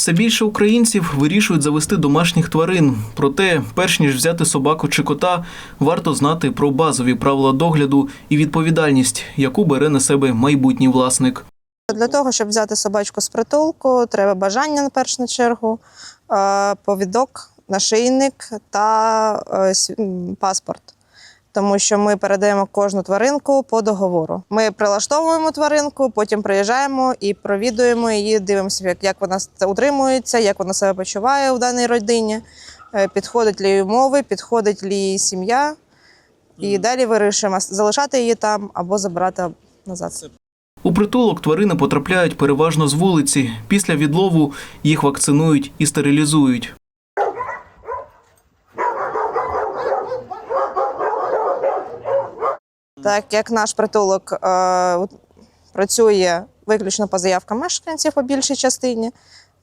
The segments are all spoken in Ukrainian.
Все більше українців вирішують завести домашніх тварин. Проте, перш ніж взяти собаку чи кота, варто знати про базові правила догляду і відповідальність, яку бере на себе майбутній власник. Для того, щоб взяти собачку з притулку, треба бажання на першу чергу, е, повідок, нашийник та е, паспорт. Тому що ми передаємо кожну тваринку по договору. Ми прилаштовуємо тваринку, потім приїжджаємо і провідуємо її, дивимося, як, як вона утримується, як вона себе почуває у даній родині, е, підходить ли їй умови, підходить ли їй сім'я. І далі вирішуємо залишати її там або забирати назад. У притулок тварини потрапляють переважно з вулиці. Після відлову їх вакцинують і стерилізують. Так як наш притулок е, працює виключно по заявкам мешканців по більшій частині,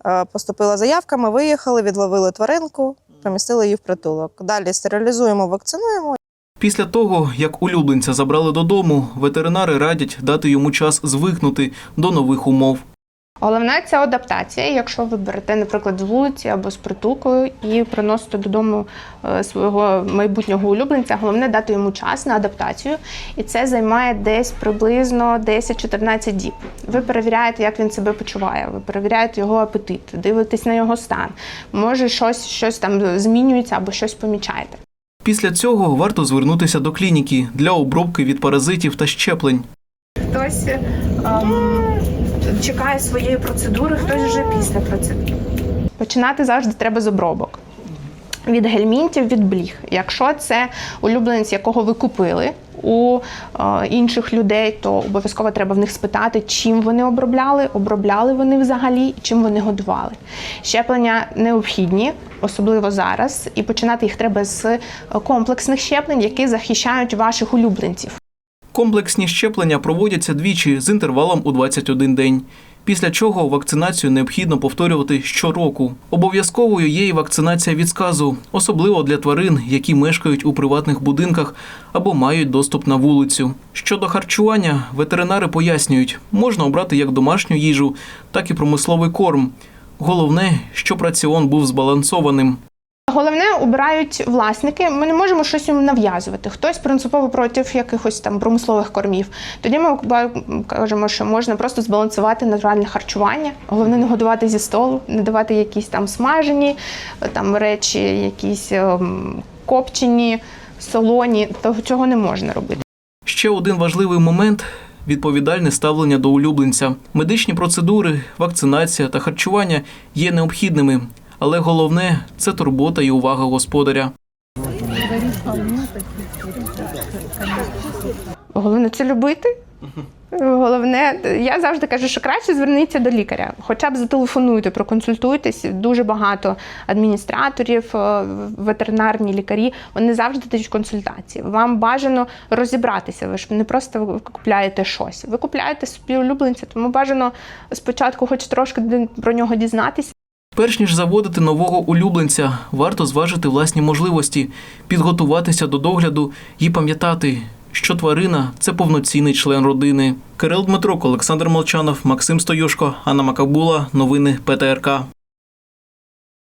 е, поступила заявка, ми виїхали, відловили тваринку, помістили її в притулок. Далі стерилізуємо, вакцинуємо. Після того, як улюбленця забрали додому, ветеринари радять дати йому час звикнути до нових умов. Головне це адаптація. Якщо ви берете, наприклад, з вулиці або з притулкою і приносите додому е, свого майбутнього улюбленця, головне дати йому час на адаптацію, і це займає десь приблизно 10-14 діб. Ви перевіряєте, як він себе почуває, ви перевіряєте його апетит, дивитесь на його стан. Може, щось, щось там змінюється або щось помічаєте. Після цього варто звернутися до клініки для обробки від паразитів та щеплень. Хтось ем, чекає своєї процедури, хтось вже після процедури. Починати завжди треба з обробок. Від гельмінтів, від бліг. Якщо це улюбленець, якого ви купили у е, інших людей, то обов'язково треба в них спитати, чим вони обробляли, обробляли вони взагалі, чим вони годували. Щеплення необхідні, особливо зараз, і починати їх треба з комплексних щеплень, які захищають ваших улюбленців. Комплексні щеплення проводяться двічі з інтервалом у 21 день. Після чого вакцинацію необхідно повторювати щороку. Обов'язковою є і вакцинація від сказу, особливо для тварин, які мешкають у приватних будинках або мають доступ на вулицю. Щодо харчування, ветеринари пояснюють, можна обрати як домашню їжу, так і промисловий корм. Головне, щоб раціон був збалансованим. Головне обирають власники. Ми не можемо щось їм нав'язувати. Хтось принципово проти якихось там промислових кормів. Тоді ми кажемо, що можна просто збалансувати натуральне харчування. Головне не годувати зі столу, не давати якісь там смажені там речі, якісь ем, копчені, солоні. То цього не можна робити. Ще один важливий момент відповідальне ставлення до улюбленця. Медичні процедури, вакцинація та харчування є необхідними, але головне це турбота і увага господаря. Головне це любити. Головне, я завжди кажу, що краще зверніться до лікаря. Хоча б зателефонуйте, проконсультуйтесь. Дуже багато адміністраторів, е, ветеринарні лікарі. Вони завжди дають консультації. Вам бажано розібратися. Ви ж не просто купляєте щось. Ви купляєте собі улюбленця, тому бажано спочатку, хоч трошки про нього дізнатися. Перш ніж заводити нового улюбленця, варто зважити власні можливості, підготуватися до догляду і пам'ятати, що тварина це повноцінний член родини. Кирил Дмитрук, Олександр Молчанов, Максим Стоюшко, Анна Макабула. Новини ПТРК.